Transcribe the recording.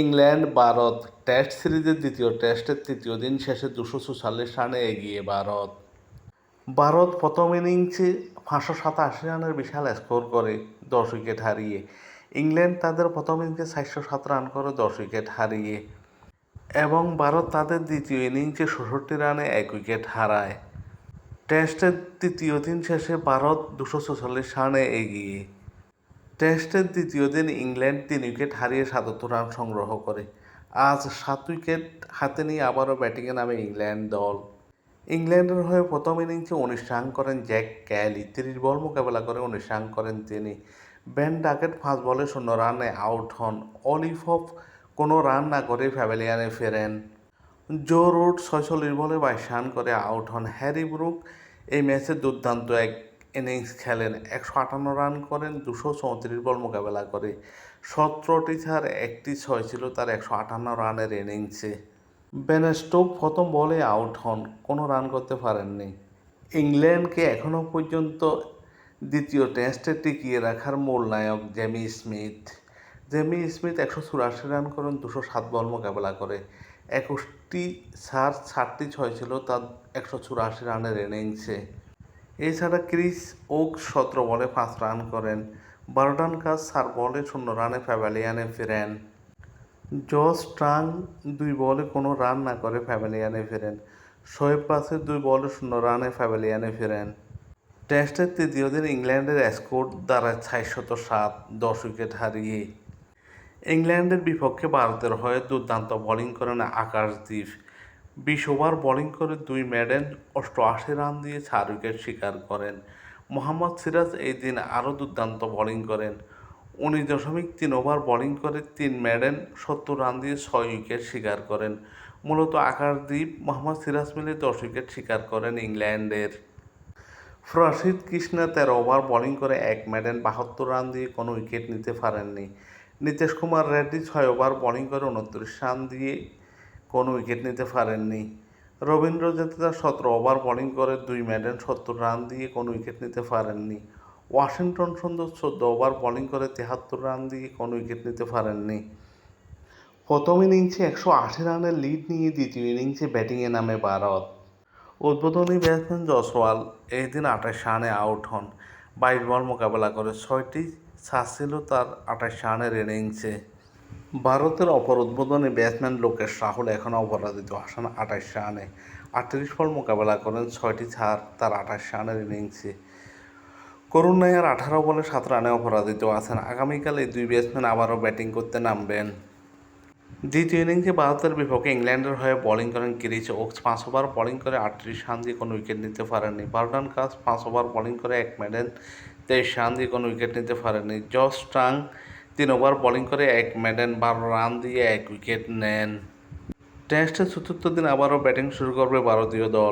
England, Bharat. Test সিরিজের দ্বিতীয় টেস্টের তৃতীয় দিন শেষে দুশো চুয়াল্লিশ রানে এগিয়ে ভারত। ভারত প্রথম ইনিংসে পাঁচশো সাতাশি রানের বিশাল স্কোর করে দশ উইকেট হারিয়ে। ইংল্যান্ড তাদের প্রথম ইনিংসে চারশো সাত রান করে দশ উইকেট হারিয়ে। এবং ভারত তাদের দ্বিতীয় ইনিংসে ষষট্টি রানে এক উইকেট হারায়। টেস্টের তৃতীয় দিন শেষে ভারত দুশো ছেচল্লিশ রানে এগিয়ে। টেস্টের দ্বিতীয় দিন ইংল্যান্ড তিন উইকেট হারিয়ে সাতাত্তর রান সংগ্রহ করে। আজ সাত উইকেট হাতে নিয়ে আবারও ব্যাটিংয়ে নামে ইংল্যান্ড দল। ইংল্যান্ডের হয়ে প্রথম ইনিংসে উনিশ রান করেন জ্যাক ক্যালি, তিরিশ বল মোকাবেলা করে উনিশ রান করেন তিনি। বেন ডাকেট পাঁচ বলে শূন্য রানে আউট হন। অলিফফ কোনো রান না করে প্যাভিলিয়ানে ফেরেন। জো রুট ছয়চল্লিশ বলে বাইশ রান করে আউট হন। হ্যারি ব্রুক এই ম্যাচে দুর্দান্ত এক ইনিংস খেলেন। একশো আটান্ন রান করেন, দুশো চৌত্রিশ বল মোকাবেলা করে। সতেরোটি ছাড়, একটি ছয় ছিল তার একশো আটান্ন রানের ইনিংসে। বেন স্টোক প্রথম বলে আউট হন, কোনো রান করতে পারেননি। ইংল্যান্ডকে এখনও পর্যন্ত দ্বিতীয় টেস্টে টিকিয়ে রাখার মূল নায়ক জেমি স্মিথ। জেমি স্মিথ একশো চুরাশি রান করেন, দুশো সাত বল মোকাবেলা করে। একুশটি সার ষাটটি ছয় ছিল তার একশো চুরাশি রানের ইনিংসে। এছাড়া ক্রিস ওক সতেরো বলে পাঁচ রান করেন। বারোটান কাজ চার বলে শূন্য রানে প্যাভিলিয়ানে ফেরেন। জস ট্রাং দুই বলে কোনো রান না করে প্যাভিলিয়ানে ফেরেন। শোয়েব পাসের দুই বলে শূন্য রানে প্যাভিলিয়ানে ফেরেন। টেস্টের তৃতীয় দিন ইংল্যান্ডের স্কোর দাঁড়ায় ছয়শত সাত দশ উইকেট হারিয়ে। ইংল্যান্ডের বিপক্ষে ভারতের হয়ে দুর্দান্ত বোলিং করেন আকাশদ্বীপ বিশ ওভার বোলিং করে দুই মেডেন অষ্টআশি রান দিয়ে চার উইকেট শিকার করেন। মোহাম্মদ সিরাজ এই দিন আরও দুর্দান্ত বোলিং করেন। উনিশ দশমিক তিন ওভার বোলিং করে তিন মেডেন সত্তর রান দিয়ে ছয় উইকেট শিকার করেন। মূলত আকাশদ্বীপ মোহাম্মদ সিরাজ মিলে দশ উইকেট শিকার করেন ইংল্যান্ডের। প্রসিদ্ধ কৃষ্ণা তেরো ওভার বোলিং করে এক মেডেন বাহাত্তর রান দিয়ে কোনো উইকেট নিতে পারেননি। নীতিশ কুমার রেড্ডি ছয় ওভার বোলিং করে উনত্রিশ রান দিয়ে কোনো উইকেট নিতে পারেননি। রবীন্দ্র জাদেজা সতেরো ওভার বোলিং করে দুই মেডেন সত্তর রান দিয়ে কোনো উইকেট নিতে পারেননি। ওয়াশিংটন সুন্দর চোদ্দ ওভার বোলিং করে তেহাত্তর রান দিয়ে কোনো উইকেট নিতে পারেননি। প্রথম ইনিংসে একশো আশি রানের লিড নিয়ে দ্বিতীয় ইনিংসে ব্যাটিংয়ে নামে ভারত। উদ্বোধনী ব্যাটসম্যান জসওয়াল এই দিন আঠাশ রানে আউট হন। বাইশ বল মোকাবেলা করে ছয়টি ছাড় ছিল তার আঠাশ রানের ইনিংসে ভারতের অপর উদ্বোধনী ব্যাটসম্যান লোকেশ রাহুল এখনও অপরাজিত আসেন আঠাশ রানে। আটত্রিশ বল মোকাবেলা করেন, ছয়টি ছাড়, তার আঠাশ রানের ইনিংসে। করুণ নায়ার আঠারো বলে সাত রানে অপরাজিত আছেন। আগামীকাল এই দুই ব্যাটসম্যান আবারও ব্যাটিং করতে নামবেন। দ্বিতীয় ইনিংসে ভারতের বিপক্ষে ইংল্যান্ডের হয়ে বোলিং করেন কিরিচ ওক্স। পাঁচ ওভার বোলিং করে আটত্রিশ রান দিয়ে কোনো উইকেট নিতে পারেননি। বারোটান কাজ, পাঁচ ওভার বোলিং করে এক মেডেন তেইশ রান দিয়ে কোনো উইকেট নিতে পারেননি। জস ট্রাং তিন ওভার বোলিং করে এক ম্যাডেন বারো রান দিয়ে এক উইকেট নেন। টেস্টের চতুর্থ দিন আবারও ব্যাটিং শুরু করবে ভারতীয় দল।